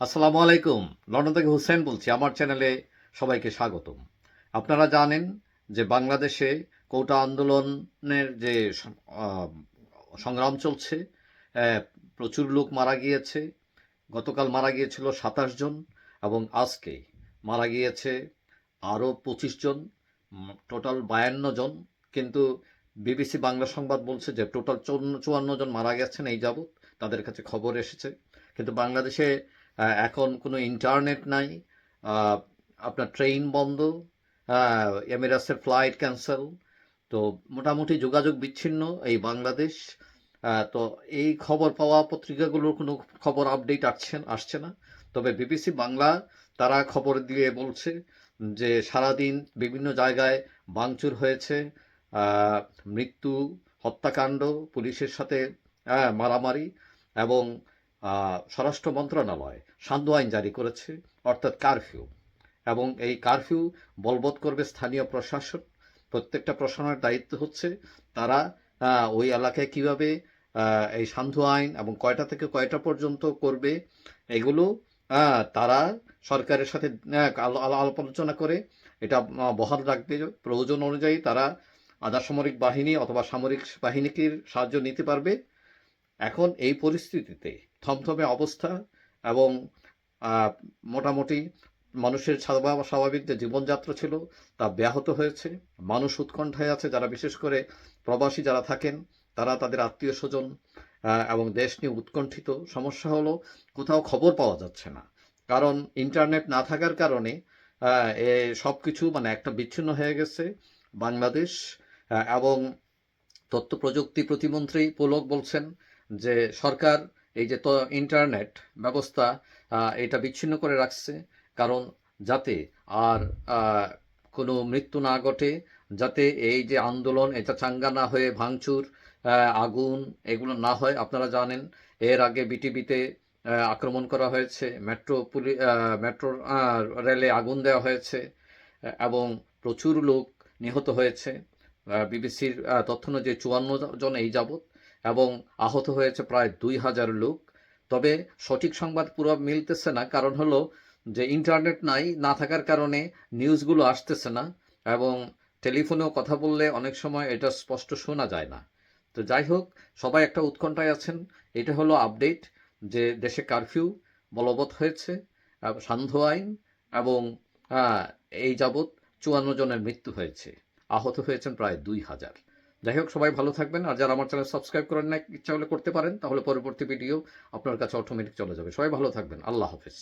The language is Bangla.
আসসালামু আলাইকুম। লন্ডন থেকে হুসেন বলছি। আমার চ্যানেলে সবাইকে স্বাগতম। আপনারা জানেন যে বাংলাদেশে কোটা আন্দোলনের যে সংগ্রাম চলছে প্রচুর লোক মারা গিয়েছে। গতকাল মারা গিয়েছিল সাতাশ জন এবং আজকে মারা গিয়েছে আরও পঁচিশ জন টোটাল বায়ান্ন জন। কিন্তু বিবিসি বাংলা সংবাদ বলছে যে টোটাল চুয়ান্ন জন মারা গেছেন এই যাবৎ। তাদের কাছে খবর এসেছে। কিন্তু বাংলাদেশে এখন কোনো ইন্টারনেট নাই আপনার ট্রেন বন্ধ এমিরাসের ফ্লাইট ক্যান্সেল তো মোটামুটি যোগাযোগ বিচ্ছিন্ন এই বাংলাদেশ। তো এই খবর পাওয়া পত্রিকাগুলোর কোনো খবর আপডেট আসছে আসছে না। তবে বিবিসি বাংলা তারা খবর দিয়ে বলছে যে সারাদিন বিভিন্ন জায়গায় ভাঙচুর হয়েছে মৃত্যু, হত্যাকাণ্ড, পুলিশের সাথে মারামারি এবং স্বরাষ্ট্র মন্ত্রণালয় সান্ধ্য আইন জারি করেছে, অর্থাৎ কারফিউ। এবং এই কারফিউ বলবৎ করবে স্থানীয় প্রশাসন। প্রত্যেকটা প্রশাসনের দায়িত্ব হচ্ছে তারা ওই এলাকায় কীভাবে এই সান্ধ্য আইন এবং কয়টা থেকে কয়টা পর্যন্ত করবে, এগুলো তারা সরকারের সাথে আলোচনা করে এটা বহাল রাখবে। প্রয়োজন অনুযায়ী তারা আধা সামরিক বাহিনী অথবা সামরিক বাহিনীকে সাহায্য নিতে পারবে। এখন এই পরিস্থিতিতে থমথমে অবস্থা এবং মোটামুটি মানুষের স্বাভাব- স্বাভাবিক যে জীবনযাত্রা ছিল তা ব্যাহত হয়েছে। মানুষ উৎকণ্ঠায় আছে। যারা বিশেষ করে প্রবাসী যারা থাকেন, তারা তাদের আত্মীয় স্বজন এবং দেশ নিয়ে উৎকণ্ঠিত। সমস্যা হলো কোথাও খবর পাওয়া যাচ্ছে না। কারণ ইন্টারনেট না থাকার কারণে সব কিছু মানে একটা বিচ্ছিন্ন হয়ে গেছে। বাংলাদেশ এবং তথ্য প্রযুক্তি প্রতিমন্ত্রী পুলক বলছেন যে সরকার এই যে তো ইন্টারনেট ব্যবস্থা এটা বিচ্ছিন্ন করে রাখছে, কারণ যাতে আর কোনো মৃত্যু না ঘটে, যাতে এই যে আন্দোলন, এটা চাঙ্গা না হয়ে ভাঙচুর আগুন এগুলো না হয়, আপনারা জানেন। এর আগে বিটিভিতে আক্রমণ করা হয়েছে, মেট্রো পুলি মেট্রো রেলে আগুন দেওয়া হয়েছে এবং প্রচুর লোক নিহত হয়েছে। বিবিসির তথ্য অনুযায়ী চুয়ান্ন জন এই যাবৎ এবং আহত হয়েছে প্রায় দুই হাজার লোক। তবে সঠিক সংবাদ পুরো মিলতেছে না, কারণ হলো যে ইন্টারনেট নাই, না থাকার কারণে নিউজগুলো আসতেছে না এবং টেলিফোনেও কথা বললে অনেক সময় এটা স্পষ্ট শোনা যায় না। তো যাই হোক, সবাই একটা উৎকণ্ঠায় আছেন। এটা হলো আপডেট যে দেশে কারফিউ বলবৎ হয়েছে সান্ধ্য আইন এবং এই যাবৎ চুয়ান্ন জনের মৃত্যু হয়েছে। আহত হয়েছেন প্রায় দুই হাজার। যাই হোক, সবাই ভালো থাকবেন। আর যারা আমার চ্যানেল সাবস্ক্রাইব করেন না ইচ্ছা হলে করতে পারেন, তাহলে পরবর্তী ভিডিও আপনার কাছে অটোমেটিক চলে যাবে। সবাই ভালো থাকবেন। আল্লাহ হাফেজ।